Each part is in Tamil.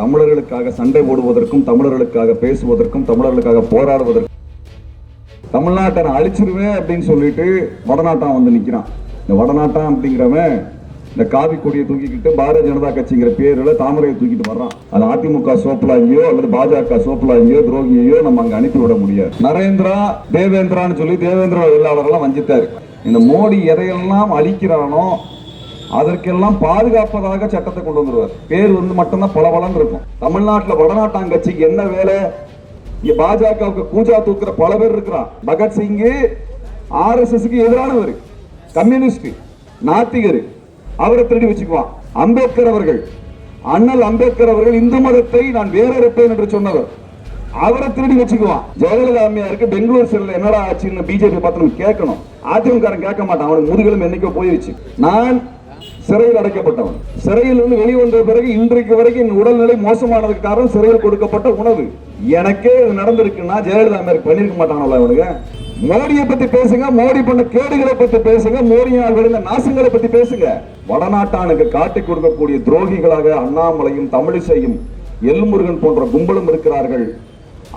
தமிழர்களுக்காக சண்டை போடுவதற்கும் தமிழர்களுக்காக பேசுவதற்கும் தமிழர்களுக்காக போராடுவதற்கும். தமிழ்நாட்டை நான் அழிச்சிருவேன் அப்படின்னு சொல்லிட்டு வடநாட்டான் வந்து நிக்கிறான். இந்த வடநாட்டான் அப்படிங்கிறவன் இந்த காவி கொடியை தூக்கிக்கிட்டு பாரதிய ஜனதா கட்சிங்கிற பேரில் தாமரையை தூக்கிட்டு வர்றான். அது அதிமுக சோப்பலாங்கியோ அல்லது பாஜக சோப்பலாங்கியோ துரோகியோ நம்ம அங்க அனுப்பி விட முடியாது. நரேந்திரா தேவேந்திரான்னு சொல்லி தேவேந்திர வெள்ளாளரெல்லாம் வஞ்சித்தாரு. இந்த மோடி எதையெல்லாம் அழிக்கிறானோ அதற்கெல்லாம் பாதுகாப்பதாக சட்டத்தை கொண்டு வந்துருவார். பேர் வந்து மட்டும்தான் பளபளன்னு இருக்கும். தமிழ்நாட்டுல வடநாட்டாங்கட்சிக்கு என்ன வேலை? இங்க பாஜகவுக்கு கூஜா தூக்குற பல பேர் இருக்கிறான். பகத்சிங் ஆர்எஸ்எஸ்க்கு எதிரானவர். கம்யூனிஸ்ட் நாத்திகர். அவரை திருடி வச்சுக்குவான். அம்பேத்கர் அவர்கள். அண்ணல் அம்பேத்கர் அவர்கள் இந்து மதத்தை நான் வேற இருப்பேன் என்று சொன்னவர். அவரை திருடி வச்சுக்குவான். ஜெயலலிதா அம்மையாருக்கு பெங்களூர் செல்ல என்னடா ஆச்சுன்னு பிஜேபி பார்த்து நம்ம கேட்கணும். அதிமுக கேட்க மாட்டான். அவனுக்கு முதுகலும் என்னைக்கோ போயிருச்சு. நான் சிறையில் அடைக்கப்பட்டவன். சிறையில் இருந்து வெளியே வந்த பிறகு இன்றைக்கு வரைக்கும் என் உடல்நிலை மோசமானதுக்கு காரணம் சிறையில் கொடுக்கப்பட்ட உணவு. எனக்கே இது நடந்திருக்குன்னா ஜெயலலிதா அம்மையாருக்கு பண்ணிருக்க மாட்டாங்களா அவனுங்க மோடியை பத்தி பேசுங்க மோடி பண்ண கேடுகளை பத்தி பேசுங்க மோடியால் விழுந்த நாசங்களை பத்தி பேசுங்க. வடநாட்டானுக்கு காட்டி கொடுக்கக்கூடிய துரோகிகளாக அண்ணாமலையும் தமிழிசையும் எல்முருகன் போன்ற கும்பலும் இருக்கிறார்கள்.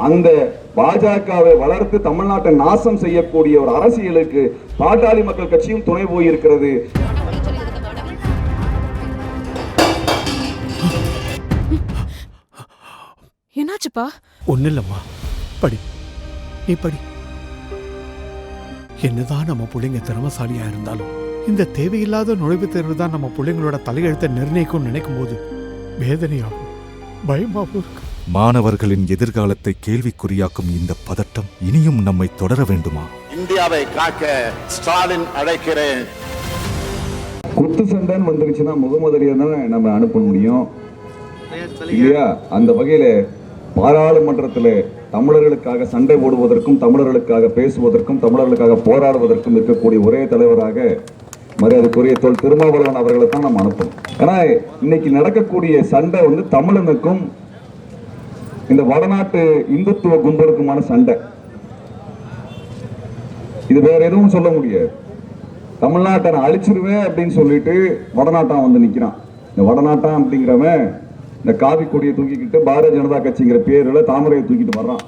அந்த பாஜகவை வளர்த்து தமிழ்நாட்டை நாசம் செய்யக்கூடிய ஒரு அரசியலுக்கு பாட்டாளி மக்கள் கட்சியும் துணை போயிருக்கிறது. என்னாச்சுப்பா? ஒன்றும் இல்லைம்மா படி. நீ படி. என்னதான் நம்ம பிள்ளைங்க திறமசாலியா இருந்தாலும் இந்த தேவையில்லாத நுழைவுத் தேர்வு தான் நம்ம பிள்ளைங்களோட தலையெழுத்தை நிர்ணயிக்கும்னு நினைக்கும் போது வேதனையாகும் பயமாகவும் இருக்கு. மாணவர்களின் எதிர்காலத்தை கேள்விக்குறியாக்கும் இந்த பதட்டம் இனியும் நம்மை தொடர வேண்டுமா? இந்தியாவை காக்க ஸ்டாலின் அழைக்கிறேன். குத்து சண்டைன்னு வந்துருச்சுன்னா முகமது தானே நம்ம அனுப்ப முடியும்? இல்லையா? அந்த வகையில பாராளுமன்றத்தில் தமிழர்களுக்காக சண்டை போடுவதற்கும் தமிழர்களுக்காக பேசுவதற்கும் தமிழர்களுக்காக போராடுவதற்கும் இருக்கக்கூடிய ஒரே தலைவராக மரியாதைக்குரிய தோல் திருமாவளவன் அவர்களை தான் நம்ம அனுப்பணும். ஏன்னா இன்னைக்கு நடக்கக்கூடிய சண்டை வந்து தமிழனுக்கும் இந்த வடநாட்டு இந்துத்துவ கும்பலுக்குமான சண்டை. இது வேற எதுவும் சொல்ல முடியாது. தமிழ்நாட்டை நான் அழிச்சிருவேன் அப்படின்னு சொல்லிட்டு வடநாட்டான் வந்து நிற்கிறான் இந்த வடநாட்டான் அப்படிங்கிறவன் இந்த காவி கொடியை தூக்கிக்கிட்டு பாரதிய ஜனதா கட்சிங்கிற பேரில் தாமரையை தூக்கிட்டு வர்றான்.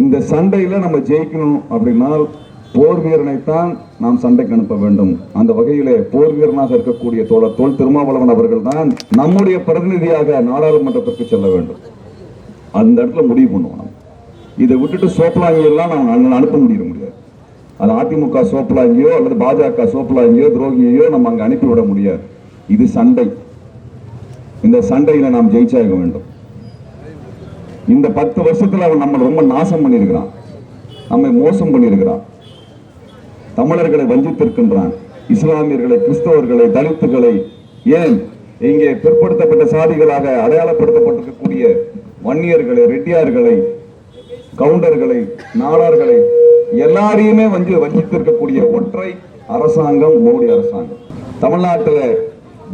இந்த சண்டையில் நம்ம ஜெயிக்கணும் அப்படின்னால் போர் வீரனைத்தான் நாம் சண்டைக்கு அனுப்ப வேண்டும். அந்த வகையிலே போர் வீரனாக இருக்கக்கூடிய தோழர் தோல் திருமாவளவன் அவர்கள் தான் நம்முடைய பிரதிநிதியாக நாடாளுமன்றத்திற்கு செல்ல வேண்டும். அந்த இடத்துல முடிவு பண்ணுவோம் இதை விட்டுட்டு சோப்பலாங்கியெல்லாம் நம்ம அனுப்ப முடிய முடியாது. அது அதிமுக சோப்பலாங்கியோ அல்லது பாஜக சோப்பலாங்கியோ துரோகியோ நம்ம அங்கே அனுப்பிவிட முடியாது. இது சண்டை. இந்த சண்டையில நாம் ஜெயிச்சாக வேண்டும். இந்த பத்து வருஷத்துல அவன் நம்ம ரொம்ப நாசம் பண்ணியிருக்கிறான். நம்மை மோசம் பண்ணியிருக்கிறான். தமிழர்களை வஞ்சித்திருக்கின்றான். இஸ்லாமியர்களை கிறிஸ்தவர்களை தலித்துகளை ஏன் இங்கே பிற்படுத்தப்பட்ட சாதிகளாக அடையாளப்படுத்தப்பட்டிருக்கக்கூடிய வன்னியர்களை ரெட்டியார்களை கவுண்டர்களை நாடார்களை எல்லாரையுமே வந்து வஞ்சித்திருக்கக்கூடிய ஒற்றை அரசாங்கம் மோடி அரசாங்கம். தமிழ்நாட்டில்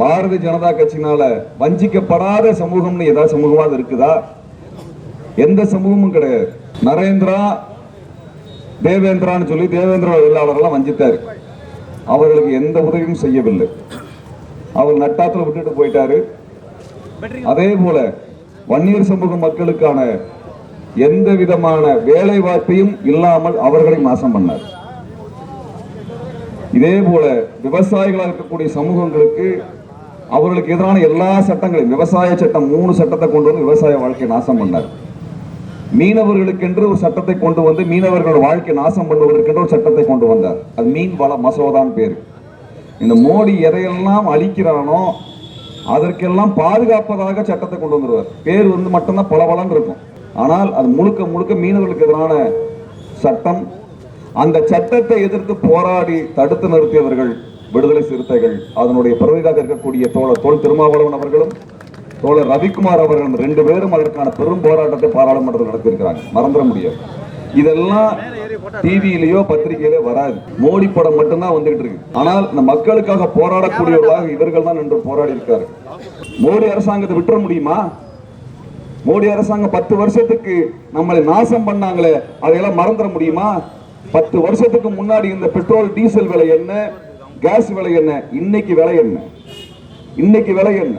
பாரதிய ஜனதா கட்சினால வஞ்சிக்கப்படாத சமூகம்னு ஏதாவது சமூகமாக இருக்குதா? எந்த சமூகமும் கிடையாது. நரேந்திரா தேவேந்திரான்னு சொல்லி தேவேந்திர எல்லாம் வஞ்சித்தாரு. அவர்களுக்கு எந்த உதவியும் செய்யவில்லை. அவர் நட்டாத்துல விட்டுட்டு போயிட்டாரு. அதே போல வன்னியர் சமூக மக்களுக்கான எந்த விதமான வேலை வாய்ப்பையும் இல்லாமல் அவர்களை நாசம் பண்ணார். இதே போல விவசாயிகளாக இருக்கக்கூடிய சமூகங்களுக்கு அவர்களுக்கு எதிரான எல்லா சட்டங்களையும் விவசாய சட்டம் மூணு சட்டத்தை கொண்டு வந்து விவசாய வாழ்க்கையை நாசம் பண்ணார். மீனவர்களுக்கென்று ஒரு சட்டத்தை கொண்டு வந்து மீனவர்களோட வாழ்க்கை நாசம் பண்ணுவதற்கென்று ஒரு சட்டத்தை கொண்டு வந்தார். அது மீன் வள மசோதான் பேர். இந்த மோடி எதையெல்லாம் அழிக்கிறானோ அதற்கெல்லாம் பாதுகாப்பதாக சட்டத்தை கொண்டு வந்துடுவார் பேர் வந்து மட்டும்தான் பளபளன்னு இருக்கும். ஆனால் அது முழுக்க முழுக்க மீனவர்களுக்கு எதிரான சட்டம். அந்த சட்டத்தை எதிர்த்து போராடி தடுத்து நிறுத்தியவர்கள் விடுதலை சிறுத்தைகள் அதனுடைய பிரதிநிதியாக இருக்கக்கூடிய தோழர் தோல் திருமாவளவன் அவர்களும் தோழர் ரவிக்குமார் அவர்களும் ரெண்டு பேரும் அதற்கான பெரும் போராட்டத்தை பாராளுமன்றத்தில் நடத்தியிருக்கிறாங்க. மறந்துட முடியாது. இதெல்லாம் டிவியிலயோ பத்திரிகையிலோ வராது. மோடி படம் மட்டும்தான் வந்துகிட்டு இருக்கு. ஆனால் இந்த மக்களுக்காக போராடக்கூடியவர்களாக இவர்கள் தான் என்று போராடி இருக்காரு. மோடி அரசாங்கத்தை விட்டுற முடியுமா? மோடி அரசாங்கம் பத்து வருஷத்துக்கு நம்மளை நாசம் பண்ணாங்களே அதையெல்லாம் மறந்துட முடியுமா? பத்து வருஷத்துக்கு முன்னாடி இந்த பெட்ரோல் டீசல் விலை என்ன? கேஸ் விலை என்ன? இன்னைக்கு விலை என்ன? இன்னைக்கு விலை என்ன?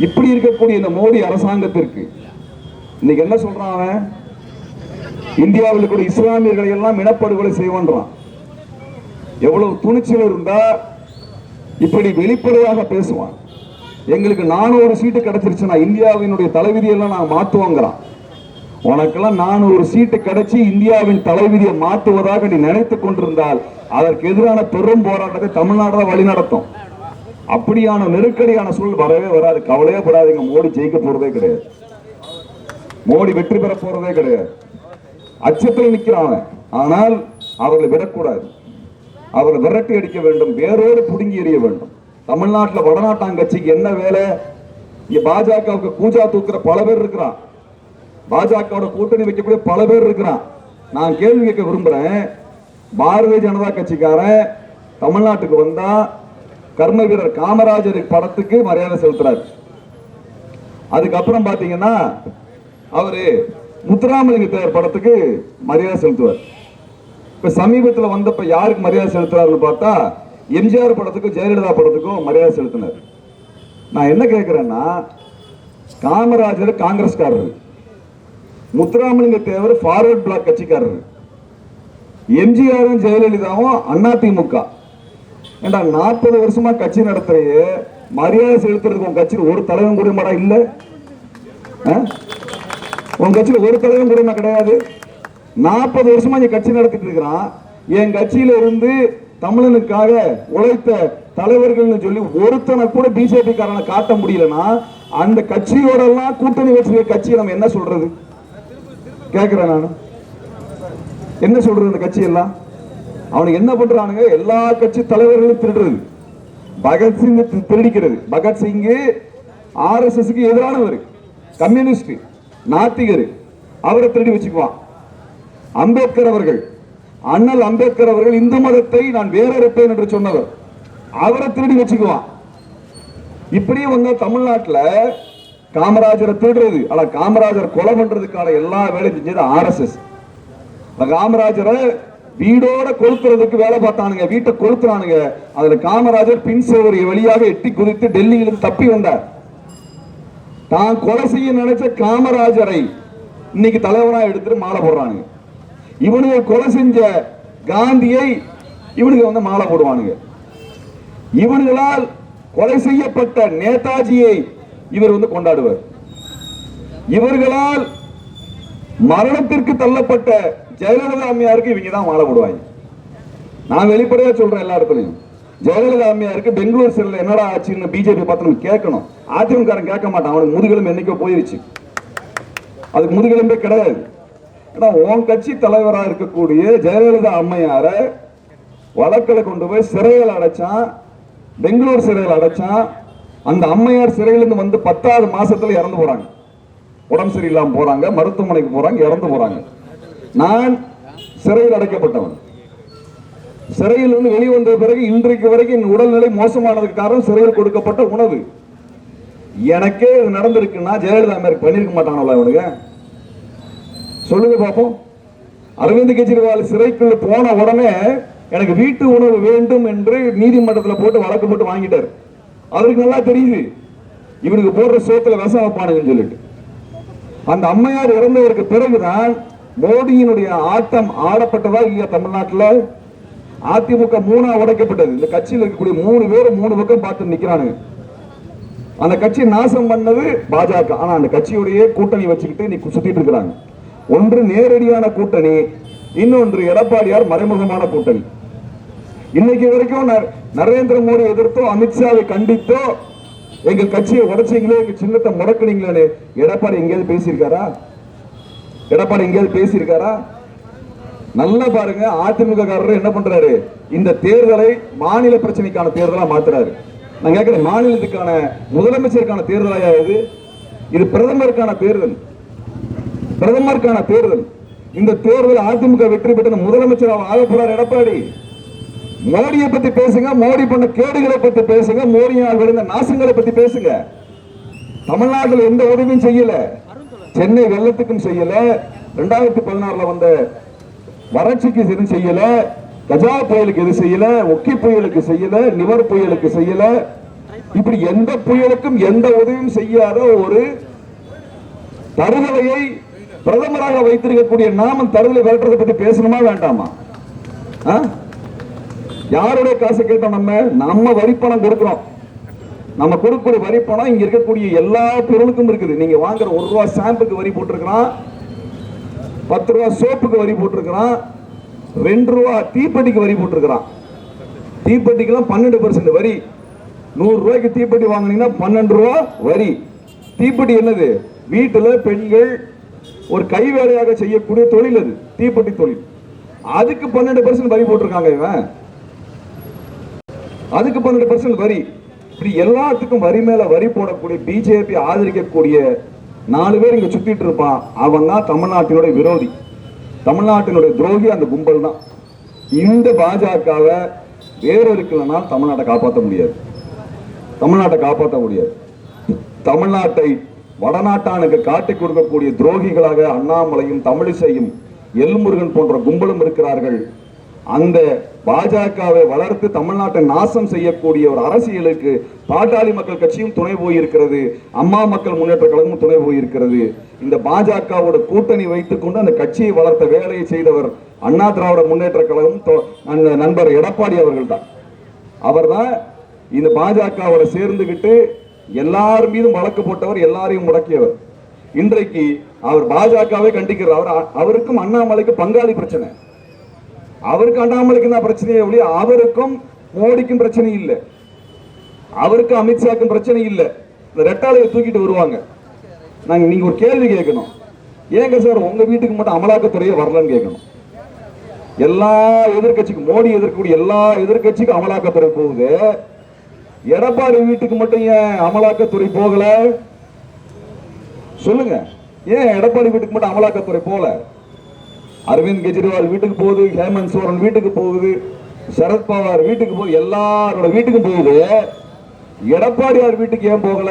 இப்படி இருக்கக்கூடிய இந்த மோடி அரசாங்கத்திற்கு இன்னைக்கு என்ன சொல்றான் அவன்? இந்தியாவில் கூட இஸ்லாமியர்களை எல்லாம் இனப்படுகொலை செய்வான்றான். எவ்வளவு துணிச்சல் இருந்தா இப்படி வெளிப்படையாக பேசுவான். எங்களுக்கு நானூறு சீட்டு கிடைச்சிருச்சுன்னா இந்தியாவினுடைய தலைவிதியெல்லாம் நான் மாத்துவோங்கிறான். உனக்கெல்லாம் நானூறு சீட்டு கிடைச்சி இந்தியாவின் தலைவிதியை மாற்றுவதாக நீ நினைத்துக் கொண்டிருந்தால் அதற்கு எதிரான பெரும் போராட்டத்தை தமிழ்நாடு தான் வழி நடத்தும் அப்படியான நெருக்கடியான சூழல் வரவே வராது. கவலையே படாதீங்க. மோடி ஜெயிக்க போறதே கிடையாது. மோடி வெற்றி பெற போறதே கிடையாது. அச்சத்தில் நிற்கிறான் ஆனால் அவர்களை விடக்கூடாது. அவர்களை விரட்டி அடிக்க வேண்டும். வேரோடு புடுங்கி எறிய வேண்டும். தமிழ்நாட்டில் வடநாட்டாங்கட்சிக்கு என்ன வேலை? இங்க பாஜகவுக்கு கூஜா தூக்குற பல பேர் இருக்கிறான். பாஜகவோட கூட்டணி வைக்கக்கூடிய பல பேர் இருக்கிறான். நான் கேள்வி கேட்க விரும்புறேன். பாரதிய ஜனதா கட்சிக்காரன் தமிழ்நாட்டுக்கு வந்தா கர்ம வீரர் காமராஜர் படத்துக்கு மரியாதை செலுத்துறாரு. அதுக்கப்புறம் பாத்தீங்கன்னா அவரு முத்துராமலிங்க தேவர் படத்துக்கு மரியாதை செலுத்துவார். இப்ப சமீபத்தில் வந்தப்ப யாருக்கு மரியாதை செலுத்துறாருன்னு பார்த்தா எம்ஜிஆர் படத்துக்கும் ஜெயலலிதா படத்துக்கும் மரியாதை செலுத்தினார். நான் என்ன கேட்கிறேன்னா காமராஜர் காங்கிரஸ்காரர். முத்துராமலிங்க தேவர் ஃபார்வர்ட் பிளாக் கட்சிக்காரர். எம்ஜிஆரும் ஜெயலலிதாவும் அண்ணா திமுக ஏண்டா நாற்பது வருஷமா கட்சி நடத்துறையே மரியாதை செலுத்துறதுக்கு உன் கட்சியில் ஒரு தலைவன் கூட மாடா ஆ? உன் கட்சியில் ஒரு தலைவன் கூட கிடையாது? நாற்பது வருஷமா நீ கட்சி நடத்திட்டு இருக்கிறான். என் கட்சியில இருந்து தமிழனுக்காக உழைத்த தலைவர்கள்னு சொல்லி ஒருத்தனை கூட பிஜேபி காரனை காட்ட முடியலன்னா அந்த கட்சியோட எல்லாம் கூட்டணி வச்சிருக்க கட்சியை நம்ம என்ன சொல்றது? கேட்குறேன் நான். என்ன சொல்றது இந்த கட்சி எல்லாம் அவனுக்கு என்ன பண்றானுங்க? எல்லா கட்சி தலைவர்களும் திருடுறது. பகத்சிங் திருடிக்கிறது. பகத்சிங் ஆர்எஸ்எஸ்க்கு எதிரானவர். கம்யூனிஸ்ட் நாத்திகர். அவரை திருடி வச்சுக்குவான். அம்பேத்கர் அவர்கள். அண்ணல் அம்பேத்கர் அவர்கள் இந்து மதத்தை நான் வேறறுப்பேன் என்று சொன்னவர். அவரை திருடி வச்சுக்குவான். இப்படியே வந்த தமிழ்நாட்டுல காமராஜரை திருடுறது ஆனா காமராஜர் கொலை பண்றதுக்கான எல்லா வேலையும் செஞ்சது ஆர்எஸ்எஸ் காமராஜரை வீடோட கொளுத்துறதுக்கு வேலை பார்த்தானுங்க வீட்டை கொளுத்துறானுங்க. அதுல காமராஜர் பின் சுவர் வழியாக எட்டி குதித்து டெல்லியிலிருந்து தப்பி வந்தார். தான் கொலை செய்ய நினைச்ச காமராஜரை இன்னைக்கு தலைவராக எடுத்துட்டு மாலை போடுறானுங்க. இவனுங்க கொலை செஞ்ச காந்தியை இவனுக்கு வந்து மாலை போடுவானுங்க. இவனுங்களால் கொலை செய்யப்பட்ட நேதாஜியை இவர் வந்து கொண்டாடுவார். இவர்களால் மரணத்திற்கு தள்ளப்பட்ட ஜெயலலிதா அம்மையாருக்கு இவங்க தான் மாலை போடுவாங்க. நான் வெளிப்படையா சொல்றேன் எல்லா இடத்துலையும். ஜெயலலிதா அம்மையாருக்கு பெங்களூர் சிறையில் என்னடா ஆச்சுன்னு பிஜேபி பார்த்து நம்ம கேட்கணும். அதிமுகாரன் கேட்க மாட்டான். அவனுக்கு முதுகெலும்பு என்னைக்கோ போயிருச்சு. அதுக்கு முதுகெலும்பே கிடையாது. ஏன்னா உன் கட்சி தலைவராக இருக்கக்கூடிய ஜெயலலிதா அம்மையார வழக்கில் கொண்டு போய் சிறையில் அடைச்சான் பெங்களூர் சிறையில் அடைச்சான் அந்த அம்மையார் சிறையிலிருந்து வந்து பத்தாவது மாசத்துல இறந்து போறாங்க. உடம்பு சரியில்லாம போறாங்க மருத்துவமனைக்கு போறாங்க இறந்து போறாங்க. நான் சிறையில் அடைக்கப்பட்டவன். சிறையில் இருந்து வெளியே வந்த பிறகு இன்றைக்கு வரைக்கும் என் உடல்நிலை மோசமானதுக்கு காரணம் சிறையில் கொடுக்கப்பட்ட உணவு. எனக்கே இது நடந்திருக்குன்னா ஜெயலலிதா மாதிரி பண்ணிருக்க மாட்டாங்களா இவனுங்க. சொல்லுங்க பாப்போம். அரவிந்த் கெஜ்ரிவால் சிறைக்குள்ள போன உடனே எனக்கு வீட்டு உணவு வேண்டும் என்று நீதிமன்றத்தில் போட்டு வழக்கு போட்டு வாங்கிட்டார். அவருக்கு நல்லா தெரியுது. இவனுக்கு போடுற சோத்துல விஷம் வைப்பானுங்கன்னு சொல்லிட்டு. அந்த அம்மையார் இறந்ததற்கு பிறகுதான் மோடியினுடைய ஆட்டம் ஆடப்பட்டதா இல்லையா தமிழ்நாட்டில் அதிமுக மூணா உடைக்கப்பட்டது. இந்த கட்சியில் இருக்கக்கூடிய மூணு பேர் மூணு பக்கம் பார்த்து நிற்கிறானுங்க அந்த கட்சி நாசம் பண்ணது பாஜக. ஆனா அந்த கட்சியுடைய கூட்டணி வச்சுக்கிட்டு நீ சுத்திட்டு இருக்கிறாங்க. ஒன்று நேரடியான கூட்டணி இன்னொன்று எடப்பாடியார் மறைமுகமான கூட்டணி. இன்னைக்கு வரைக்கும் நரேந்திர மோடி எதிர்த்தோ அமித்ஷாவை கண்டித்தோ எங்க கட்சியை உடைச்சீங்களே எங்க சின்னத்தை முடக்குனீங்களே எடப்பாடி எங்கேயாவது பேசியிருக்காரா? எடப்பாடி எங்கேயாவது பேசியிருக்காரா? நல்லா பாருங்க அதிமுக காரர் என்ன பண்றாரு? இந்த தேர்தலை மாநில பிரச்சனைக்கான தேர்தலா மாத்துறாரு. நான் கேட்கிறேன் மாநிலத்துக்கான முதலமைச்சருக்கான தேர்தலா இது? இது பிரதமருக்கான தேர்தல். பிரதமருக்கான தேர்தல். இந்த தேர்தல் அதிமுக வெற்றி பெற்ற முதலமைச்சர் ஆக போறார் எடப்பாடி. மோடியை பத்தி பேசுங்க மோடி பண்ண கேடுகளை பத்தி பேசுங்க மோடியால் விழுந்த நாசங்களை பத்தி பேசுங்க. தமிழ்நாட்டில் எந்த உதவியும் செய்யல. சென்னை வெள்ளத்துக்கும் செய்யல. ரெண்டாயிரத்தி பதினாறுல வந்த வறட்சிக்கு எதுவும் செய்யல. கஜா புயலுக்கு எது செய்யல. ஒக்கி புயலுக்கு செய்யல. நிவர் புயலுக்கு செய்யல. இப்படி எந்த புயலுக்கும் எந்த உதவியும் செய்யாத ஒரு தருதலையை பிரதமராக வைத்திருக்கக்கூடிய நாம தருதலை விரட்டுறதை பத்தி பேசணுமா வேண்டாமா? ஆ? யாருடைய காசு கேட்டோம் நம்ம? நம்ம வரிப்பணம் கொடுக்குறோம். நம்ம கொடுக்கக்கூடிய வரிப்பணம் இங்க இருக்கக்கூடிய எல்லா பொருளுக்கும் இருக்குது. நீங்க வாங்குற ஒரு ரூபா ஷாம்புக்கு வரி போட்டிருக்கிறான். பத்து ரூபா சோப்புக்கு வரி போட்டிருக்கிறான். ரெண்டு ரூபா தீப்பெட்டிக்கு வரி போட்டிருக்கிறான். தீப்பெட்டிக்கெல்லாம் பன்னெண்டு பர்சன்ட் வரி. நூறு ரூபாய்க்கு தீப்பெட்டி வாங்குனீங்கன்னா பன்னெண்டு ரூபா வரி. தீப்பெட்டி என்னது? வீட்டில் பெண்கள் ஒரு கை வேலையாக செய்யக்கூடிய தொழில் அது தீப்பெட்டி தொழில். அதுக்கு பன்னெண்டு பர்சன்ட் வரி போட்டிருக்காங்க இவன். அதுக்கு பன்னெண்டு பர்சன்ட் வரி. இப்படி எல்லாத்துக்கும் வரி மேல வரி போடக்கூடிய பிஜேபி ஆதரிக்கக்கூடிய நாலு பேர் இங்க சுத்திட்டு இருப்பான். அவன் தான் தமிழ்நாட்டினுடைய விரோதி. தமிழ்நாட்டினுடைய துரோகி அந்த கும்பல் தான். இந்த பாஜகவை வேறு இருக்கலன்னா தமிழ்நாட்டை காப்பாற்ற முடியாது. தமிழ்நாட்டை காப்பாற்ற முடியாது. தமிழ்நாட்டை வடநாட்டானுக்கு காட்டிக் கொடுக்கக்கூடிய துரோகிகளாக அண்ணாமலையும் தமிழிசையும் எல்முருகன் போன்ற கும்பலும் இருக்கிறார்கள். அந்த பாஜகவை வளர்த்து தமிழ்நாட்டை நாசம் செய்யக்கூடிய ஒரு அரசியலுக்கு பாட்டாளி மக்கள் கட்சியும் துணை போயிருக்கிறது. அம்மா மக்கள் முன்னேற்ற கழகமும் துணை போயிருக்கிறது. இந்த பாஜகவோட கூட்டணி வைத்துக் கொண்டு அந்த கட்சியை வளர்த்த வேலையை செய்தவர் அண்ணா திராவிட முன்னேற்ற கழகம் அந்த நண்பர் எடப்பாடி அவர்கள் தான் அவர்தான் இந்த பாஜகவோட சேர்ந்துகிட்டு எல்லார் மீதும் வழக்கு போட்டவர் எல்லாரையும் முடக்கியவர். இன்றைக்கு அவர் பாஜகவை கண்டிக்கிறார். அவர் அவருக்கும் அண்ணாமலைக்கு பங்காளி பிரச்சனை. அவருக்கு அண்ணாமலைக்கு தான் பிரச்சனையே ஒழிய அவருக்கும் மோடிக்கும் பிரச்சனை இல்லை. அவருக்கு அமித்ஷாக்கும் பிரச்சனை இல்லை. இந்த ரெட்டாளையை தூக்கிட்டு வருவாங்க. நாங்க நீங்க ஒரு கேள்வி கேட்கணும். ஏங்க சார் உங்க வீட்டுக்கு மட்டும் அமலாக்கத்துறையே வரலன்னு கேட்கணும். எல்லா எதிர்க்கட்சிக்கும் மோடி எதிர்க்கக்கூடிய எல்லா எதிர்க்கட்சிக்கும் அமலாக்கத்துறை போகுது. எடப்பாடி வீட்டுக்கு மட்டும் ஏன் அமலாக்கத்துறை போகல? சொல்லுங்க. ஏன் எடப்பாடி வீட்டுக்கு மட்டும் அமலாக்கத்துறை போகல அரவிந்த் கெஜ்ரிவால் வீட்டுக்கு போகுது ஹேமந்த் சோரன் வீட்டுக்கு போகுது சரத்பவார் வீட்டுக்கு போகுது எல்லாரோட வீட்டுக்கும் போகுது. எடப்பாடியார் வீட்டுக்கு ஏன் போகல?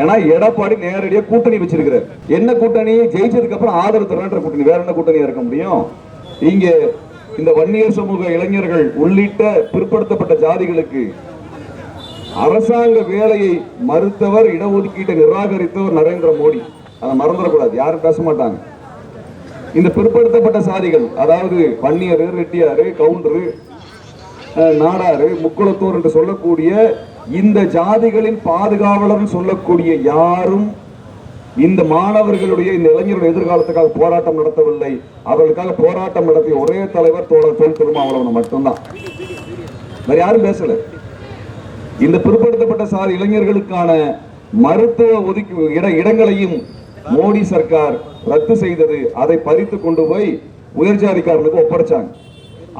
ஏன்னா எடப்பாடி நேரடியாக கூட்டணி வச்சிருக்கிறார். என்ன கூட்டணி? ஜெயிச்சதுக்கு அப்புறம் ஆதரவு தரன்ற கூட்டணி. வேற என்ன கூட்டணியா இருக்க முடியும்? இங்கே இந்த வன்னியர் சமூக இளைஞர்கள் உள்ளிட்ட பிற்படுத்தப்பட்ட ஜாதிகளுக்கு அரசாங்க வேலையை மறுத்தவர் இடஒதுக்கீட்டை நிராகரித்தவர் நரேந்திர மோடி. அதை மறந்துடக்கூடாது. யாரும் பேச மாட்டாங்க. இந்த பிற்படுத்தப்பட்ட சாதிகள் அதாவது பன்னியர் ரெட்டியாரு கவுண்டரு நாடாறு நாடாரு என்று சொல்லக்கூடிய இந்த ஜாதிகளின் பாதுகாவலர் சொல்லக்கூடிய யாரும் இந்த மாணவர்களுடைய இந்த இளைஞருடைய எதிர்காலத்துக்காக போராட்டம் நடத்தவில்லை. அவர்களுக்காக போராட்டம் நடத்திய ஒரே தலைவர் தோழர் தொல் திருமாவளவன் மட்டும்தான். வேற யாரும் பேசல. இந்த பிற்படுத்தப்பட்ட சார் இளைஞர்களுக்கான மருத்துவ ஒதுக்கி இட இடங்களையும் மோடி சர்க்கார் ரத்து செய்தது. அதை பறித்து கொண்டு போய் உயர்ஜாதிக்காரர்களுக்கு ஒப்படைச்சாங்க.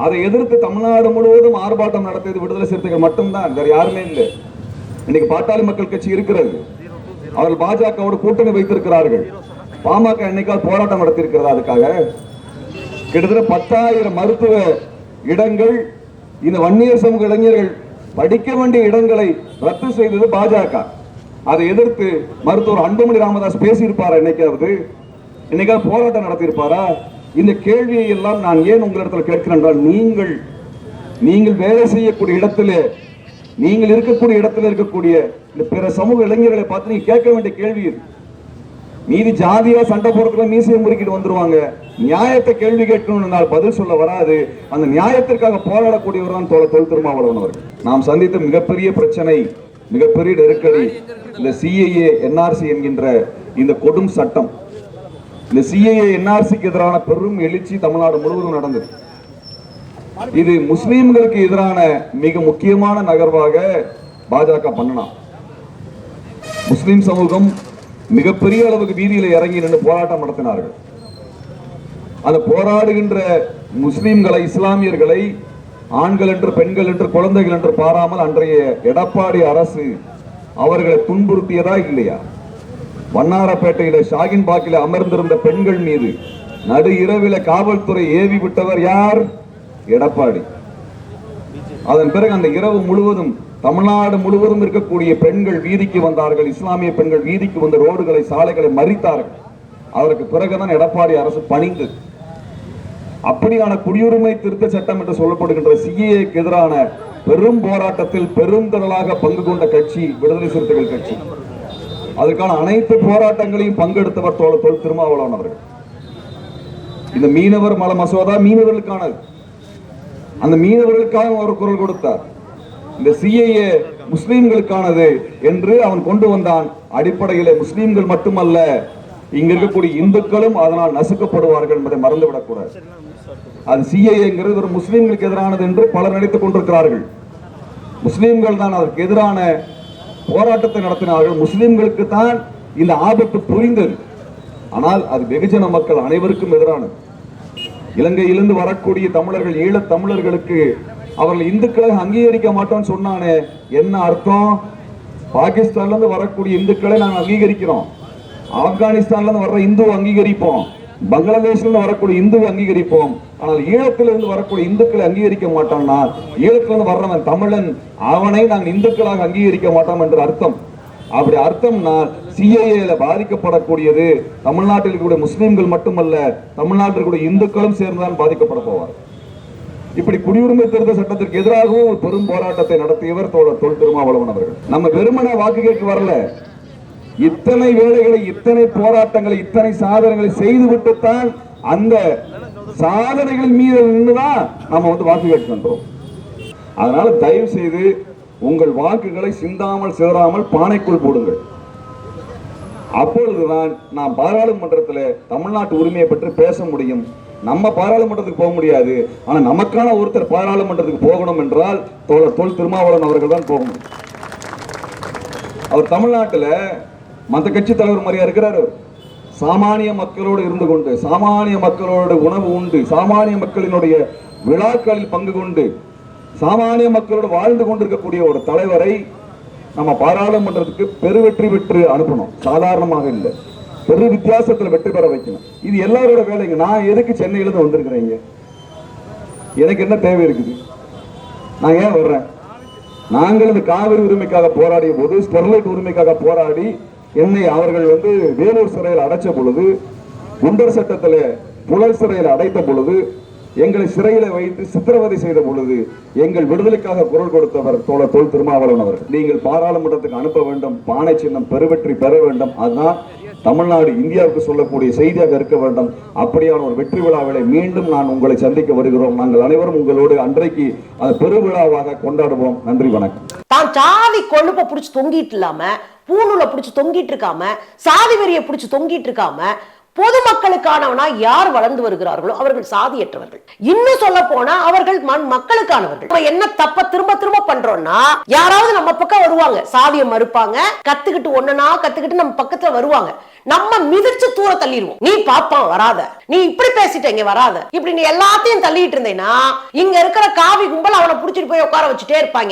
அதை எதிர்த்து தமிழ்நாடு முழுவதும் ஆர்ப்பாட்டம் நடத்தியது விடுதலை சிறுத்தைகள் மட்டும்தான். வேற யாருமே இல்லை. இன்னைக்கு பாட்டாளி மக்கள் கட்சி இருக்கிறது. அவர்கள் பாஜகவோடு கூட்டணி வைத்திருக்கிறார்கள். பாமக என்னைக்காவது போராட்டம் நடத்தியிருக்கிறதா அதுக்காக? கிட்டத்தட்ட பத்தாயிரம் மருத்துவ இடங்கள் இந்த வன்னியர் சமூக இளைஞர்கள் படிக்க வேண்டிய இடங்களை ரத்து செய்தது பாஜக. அதை எதிர்த்து மருத்துவர் அன்புமணி ராமதாஸ் பேசியிருப்பாரா என்னைக்காவது? என்னைக்காவது போராட்டம் நடத்தியிருப்பாரா? இந்த கேள்வியை எல்லாம் நான் ஏன் உங்களிடத்தில் கேட்கிறேன் என்றால் நீங்கள் நீங்கள் வேலை செய்யக்கூடிய இடத்திலே நீங்கள் இருக்கக்கூடிய இடத்துல இருக்கக்கூடிய இந்த பிற சமூக இளைஞர்களை பார்த்து நீங்க கேட்க வேண்டிய கேள்வி இது. மீதி ஜாதியா சண்டை போறதுக்குள்ள மீசையை முறுக்கிட்டு வந்துருவாங்க. நியாயத்தை கேள்வி கேட்கணும்னால் பதில் சொல்ல வராது. அந்த நியாயத்திற்காக போராடக்கூடியவர் தான் தோல தொல் திருமாவளவன் அவர்கள். நாம் சந்தித்த மிகப்பெரிய பிரச்சனை மிகப்பெரிய நெருக்கடி இந்த சிஏஏ என்ஆர்சி என்கின்ற இந்த கொடும் சட்டம். இந்த சிஏஏ என்ஆர்சிக்கு எதிரான பெரும் எழுச்சி தமிழ்நாடு முழுவதும் நடந்தது. இது முஸ்லீம்களுக்கு எதிரான மிக முக்கியமான நகர்வாக பாஜக பண்ணலாம் முஸ்லிம் சமூகம் மிகப்பெரிய அளவுக்கு வீதியில இறங்கி நின்று போராட்டம் நடத்தினார்கள். அந்த போராடுகின்ற முஸ்லிம்களை இஸ்லாமியர்களை ஆண்கள் என்று பெண்கள் என்று குழந்தைகள் என்று பாராமல் அன்றைய எடப்பாடி அரசு அவர்களை துன்புறுத்தியதா இல்லையா? வண்ணாரப்பேட்டையில ஷாகின் பாக்கில அமர்ந்திருந்த பெண்கள் மீது நடு இரவில காவல்துறை ஏவி விட்டவர் யார்? எடப்பாடி. அதன் பிறகு அந்த இரவு முழுவதும் தமிழ்நாடு முழுவதும் இருக்கக்கூடிய பெண்கள் வீதிக்கு வந்தார்கள். இஸ்லாமிய பெண்கள் வீதிக்கு வந்த ரோடுகளை சாலைகளை மறித்தார்கள். அதற்கு பிறகுதான் எடப்பாடி அரசு பணிந்தது அப்படியான குடியுரிமை திருத்த சட்டம் என்று சொல்லப்படுகின்ற சிஏக்கு எதிரான பெரும் போராட்டத்தில் பெருந்திரளாக பங்கு கொண்ட கட்சி விடுதலை சிறுத்தைகள் கட்சி. அதற்கான அனைத்து போராட்டங்களையும் பங்கெடுத்தவர் தோழர் தொல் திருமாவளவன் அவர்கள். இந்த மீனவர் மல மசோதா மீனவர்களுக்கானது. அந்த மீனவர்களுக்காக அவர் குரல் கொடுத்தார். இந்த சிஏஏ முஸ்லீம்களுக்கானது என்று அவன் கொண்டு வந்தான். அடிப்படையிலே முஸ்லீம்கள் மட்டுமல்ல இங்க இருக்கக்கூடிய இந்துக்களும் அதனால் நசுக்கப்படுவார்கள் என்பதை மறந்துவிடக்கூடாது. அது சிஏஏங்கிறது ஒரு முஸ்லீம்களுக்கு எதிரானது என்று பலர் நினைத்துக் கொண்டிருக்கிறார்கள். முஸ்லீம்கள் தான் அதற்கு எதிரான போராட்டத்தை நடத்தினார்கள். முஸ்லீம்களுக்கு தான் இந்த ஆபத்து புரிந்தது. ஆனால் அது வெகுஜன மக்கள் அனைவருக்கும் எதிரானது. இலங்கையிலிருந்து வரக்கூடிய தமிழர்கள் ஈழத் தமிழர்களுக்கு அவர்கள் இந்துக்களை அங்கீகரிக்க மாட்டோம்னு சொன்னானே. என்ன அர்த்தம்? பாகிஸ்தான்ல இருந்து வரக்கூடிய இந்துக்களை நாங்கள் அங்கீகரிக்கிறோம். ஆப்கானிஸ்தான்ல இருந்து வர்ற இந்து அங்கீகரிப்போம். பங்களாதேஷ்ல வரக்கூடிய இந்து அங்கீகரிப்போம். ஆனால் ஈழத்திலிருந்து வரக்கூடிய இந்துக்களை அங்கீகரிக்க மாட்டோம்னா ஈழத்திலிருந்து வர்றவன் தமிழன் அவனை நாங்கள் இந்துக்களாக அங்கீகரிக்க மாட்டோம் என்று அர்த்தம். அப்படி அர்த்தம்னா சிஏஏல பாதிக்கப்படக்கூடியது தமிழ்நாட்டில் இருக்கக்கூடிய முஸ்லிம்கள் மட்டுமல்ல தமிழ்நாட்டில் இருக்கக்கூடிய இந்துக்களும் சேர்ந்துதான் பாதிக்கப்பட போவார். இப்படி குடியுரிமை திருத்த சட்டத்திற்கு எதிராகவும் பெரும் போராட்டத்தை நடத்தியவர் தோழர் தொல் திருமாவளவன் அவர்கள். நம்ம வெறுமனே வாக்கு கேட்க வரல. இத்தனை வேலைகளை இத்தனை போராட்டங்களை இத்தனை சாதனைகளை செய்துவிட்டுத்தான் அந்த சாதனைகள் மீது நின்றுதான் நம்ம வந்து வாக்கு கேட்கின்றோம் அதனால தயவு செய்து உங்கள் வாக்குகளை சிந்தாமல் சிதறாமல் பானைக்குள் போடுங்கள். அப்பொழுதுதான் நாம் பாராளுமன்றத்தில் தமிழ்நாட்டு உரிமையை பற்றி பேச முடியும். நம்ம பாராளுமன்றத்துக்கு போக முடியாது. ஆனால் நமக்கான ஒருத்தர் பாராளுமன்றத்துக்கு போகணும் என்றால் தோழர் தொல் திருமாவளவன் அவர்கள் தான் போகணும். அவர் தமிழ்நாட்டுல மற்ற கட்சி தலைவர் மாதிரியா இருக்கிறாரு. அவர். சாமானிய மக்களோடு இருந்து கொண்டு சாமானிய மக்களோட உணவு உண்டு சாமானிய மக்களினுடைய விழாக்களில் பங்கு கொண்டு சாமானிய மக்களோடு வாழ்ந்து கொண்டிருக்கக்கூடிய ஒரு தலைவரை நம்ம பாராளுமன்றத்துக்கு பெருவெற்றி பெற்று அனுப்பணும். சாதாரணமாக இல்லை. பெரு வித்தியாசத்தில் வெற்றி பெற வைக்கணும். இது எல்லாரோட வேலைங்க. நான் எதுக்கு சென்னையில இருந்து வந்திருக்கிறேங்க எனக்கு என்ன தேவை இருக்குது? நான் ஏன் வர்றேன்? நாங்கள் இந்த காவிரி உரிமைக்காக போராடிய போது ஸ்டெர்லைட் உரிமைக்காக போராடி என்னை அவர்கள் வந்து வேலூர் சிறையில் அடைச்ச பொழுது குண்டர் சட்டத்தில் புலர் சிறையில் அடைத்த பொழுது எங்களை சிறையில் வைத்து சித்திரவதை செய்த பொழுது எங்கள் விடுதலைக்காக குரல் கொடுத்தவர் தோழர் தொல் திருமாவளவன் அவர் நீங்கள் பாராளுமன்றத்துக்கு அனுப்ப வேண்டும் பானை சின்னம் பெருவெற்றி பெற வேண்டும். அதுதான் தமிழ்நாடு இந்தியாவுக்கு சொல்லக்கூடிய செய்தியாக இருக்க வேண்டும். அப்படியான ஒரு வெற்றி விழாவிலே மீண்டும் நான் உங்களை சந்திக்க வருகிறோம். நாங்கள் அனைவரும் உங்களோடு அன்றைக்கு அந்த பெருவிழாவாக கொண்டாடுவோம். நன்றி வணக்கம். தான் சாதி கொழுப்ப பிடிச்சு தொங்கிட்டு இல்லாம பூணூலை புடிச்சு தொங்கிட்டு இருக்காம சாதி வெறியை புடிச்சு தொங்கிட்டு இருக்காம பொதுமக்களுக்கானவனா யார் வளர்ந்து வருகிறார்களோ அவர்கள் சாதியற்றவர்கள். இன்னும் சொல்ல போனா அவர்கள் மண் மக்களுக்கானவர்கள். நம்ம என்ன தப்ப திரும்ப திரும்ப பண்றோம்னா யாராவது நம்ம பக்கம் வருவாங்க. சாதியை மறுப்பாங்க. கத்துக்கிட்டு ஒன்னா கத்துக்கிட்டு நம்ம பக்கத்துல வருவாங்க. நம்ம மிதிச்சு தூர தள்ளிடுவோம் நீ பாப்பான் வராத. நீ இப்படி பேசிட்ட இங்க வராத. இப்படி நீ எல்லாத்தையும் தள்ளிட்டு இருந்தேன்னா இங்க இருக்கிற காவி கும்பல் அவனை புடிச்சிட்டு போய் உட்கார வச்சுட்டே இருப்பாங்க.